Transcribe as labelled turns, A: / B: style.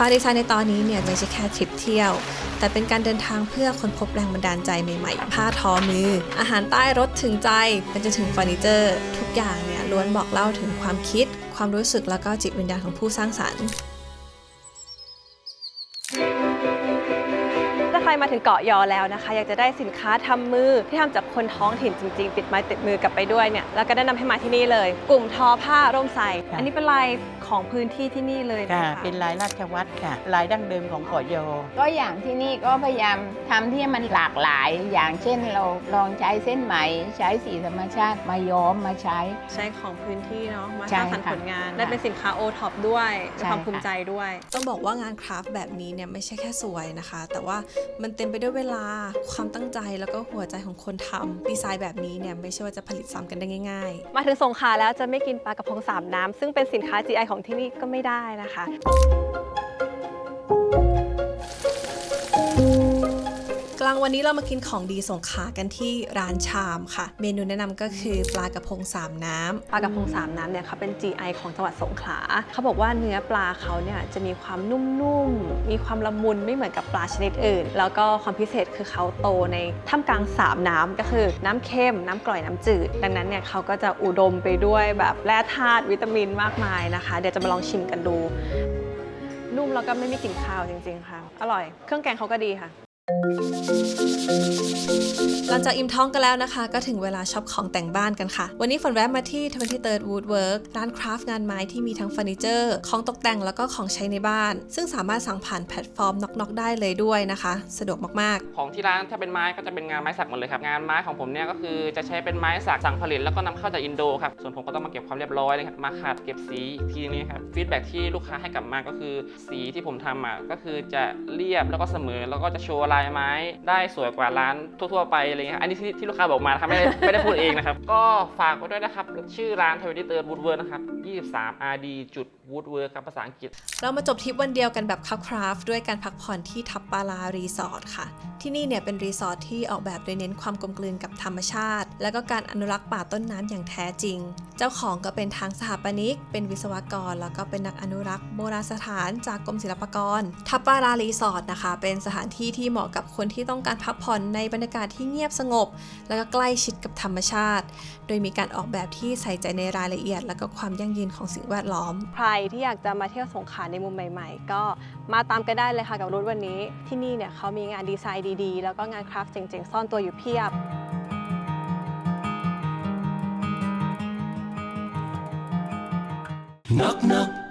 A: ฟ้าดีไซน์ในตอนนี้เนี่ยไม่ใช่แค่ทริปเที่ยว แต่เป็นการเดินทางเพื่อค้นพบแรงบันดาลใจใหม่ๆ ผ้าทอมือ อาหารใต้รถถึงใจเป็นจนถึงเฟอร์นิเจอร์ ทุกอย่างเนี่ยล้วนบอกเล่าถึงความคิด ความรู้สึกแล้วก็จิตวิญญาณของผู้สร้างสรรค์าใครมาถึงเกาะยอแล้วนะคะ อยากจะได้สินค้าทำมือที่ทำจากคนท้องถิ่นจริงๆ ติดไม้ติดมือกลับไปด้วยเนี่ยแล้วก็แนะนำให้มาที่นี่เลย กลุ่มทอผ้าร่มไทร
B: ค่ะ
A: อันนี้เป็นลายของพื้นที่ที่นี่เลยนะ
B: ค่ะ
A: คะ
B: เป็นลายราชวัตรค่ะ ลายดั้งเดิมของเกาะยอ
C: ก็อย่างที่นี่ก็พยายามทำที่มันหลากหลาย อย่างเช่นเราลองใช้เส้นไหม ใช้สีธรรมชาติมาย้อมมาใช้
A: ใช้ของพื้นที่เนาะมา
C: ใช่
A: สร้างสรรค์
C: ค่ะ
A: ผลงาน
C: ค่ะ
A: และเป็นสินค้าโอท็อปด้วยมี
C: ใช่
A: ความภูมิ
C: ค่ะ
A: ใจด้วย ต้องบอกว่างานคราฟต์แบบนี้เนี่ยไม่ใช่แค่สวยนะคะ แต่ว่ามันเต็มไปด้วยเวลาความตั้งใจแล้วก็หัวใจของคนทำดีไซน์แบบนี้เนี่ยไม่ใช่ว่าจะผลิตซ้ำกันได้ง่ายๆ มาถึงสงขลาแล้วจะไม่กินปลากระพงสามน้ำซึ่งเป็นสินค้า GI ของที่นี่ก็ไม่ได้นะคะ ลางวันนี้เรามากินของดีสงขากันที่ร้านชามค่ะ เมนูแนะนำก็คือปลากระพงสามน้ำปลากระพงสามน้ำเนี่ยเขาเป็น GI ของจังหวัดสงขลาเขาบอกว่าเนื้อปลาเขาเนี่ยจะมีความนุ่มๆ มีความละมุนไม่เหมือนกับปลาชนิดอื่น แล้วก็ความพิเศษคือเขาโตในท่ามกลางสามน้ำก็คือน้ำเค็มน้ำกร่อยน้ำจืด ดังนั้นเนี่ยเขาก็จะอุดมไปด้วยแบบแร่ธาตุวิตามินมากมายนะคะ เดี๋ยวจะมาลองชิมกันดูนุ่มแล้วก็ไม่มีกลิ่นคาวจริงๆค่ะ อร่อย เครื่องแกงเขาก็ดีค่ะ หลังจากอิ่มท้องกันแล้วนะคะ ก็ถึงเวลาช็อปของแต่งบ้านกันค่ะ วันนี้ฝนแวะมาที่ 23rd Woodwork ร้านคราฟต์งานไม้ที่มีทั้งเฟอร์นิเจอร์ของตกแต่งแล้วก็ของใช้ในบ้าน ซึ่งสามารถสั่งผ่านแพลตฟอร์มน็อกๆได้เลยด้วยนะคะ สะดวกมากๆ
D: ของที่ร้านถ้าเป็นไม้ก็จะเป็นงานไม้สักหมดเลยครับ งานไม้ของผมเนี่ยก็คือจะใช้เป็นไม้สักสั่งผลิตแล้วก็นำเข้าจากอินโดครับ ส่วนผมก็ต้องมาเก็บความเรียบร้อยเลยครับมาขัดเก็บสีอีกทีนี้ครับฟีดแบ็ที่ลูกค้าให้กลับมาก็คือสีที่ผมทำอะก็คือจะเรียบแล้วก็เสมอแล้วก็จะโชว์ลายไม้ได้สวยกว่าร้านทั่วๆไปอะไรเงี้ยอันนี้ที่ที่ลูกค้าบอกมานะครับไม่ได้ไม่ได้พูดเองนะครับ ก็ฝากไว้ด้วยนะครับ ชื่อร้านทวิตเตอร์วูดเวิร์นะครับ23 rd จุด woodwork ครับภาษาอังกฤษ
A: เรามาจบทริปวันเดียวกันแบบคราฟด้วยการพักผ่อนที่ทับปารารีสอร์ทค่ะ ที่นี่เนี่ยเป็นรีสอร์ทที่ออกแบบโดยเน้นความกลมกลืนกับธรรมชาติ และก็การอนุรักษ์ป่าต้นน้ำอย่างแท้จริง เจ้าของก็เป็นทางสถาปนิก เป็นวิศวกร แล้วก็เป็นนักอนุรักษ์โบราณสถานจากกรมศิลปากร ทับปารารีสอร์ทนะคะ เป็นสถานที่ที่เหมาะกับคนที่ต้องการพักผ่อนในบรรยากาศที่เงียบสงบ แล้วก็ใกล้ชิดกับธรรมชาติ โดยมีการออกแบบที่ใส่ใจในรายละเอียด และก็ความยั่งยืนของสิ่งแวดล้อม ใครที่อยากจะมาเที่ยวสงขลาในมุมใหม่ ๆ ก็มาตามกันได้เลยค่ะกับรุ่นวันนี้ ที่นี่เนี่ยเขามีงานดีไซน์ดีๆ แล้วก็งานคราฟต์เจ๋งๆ ซ่อนตัวอยู่เพียบ
E: Knock knock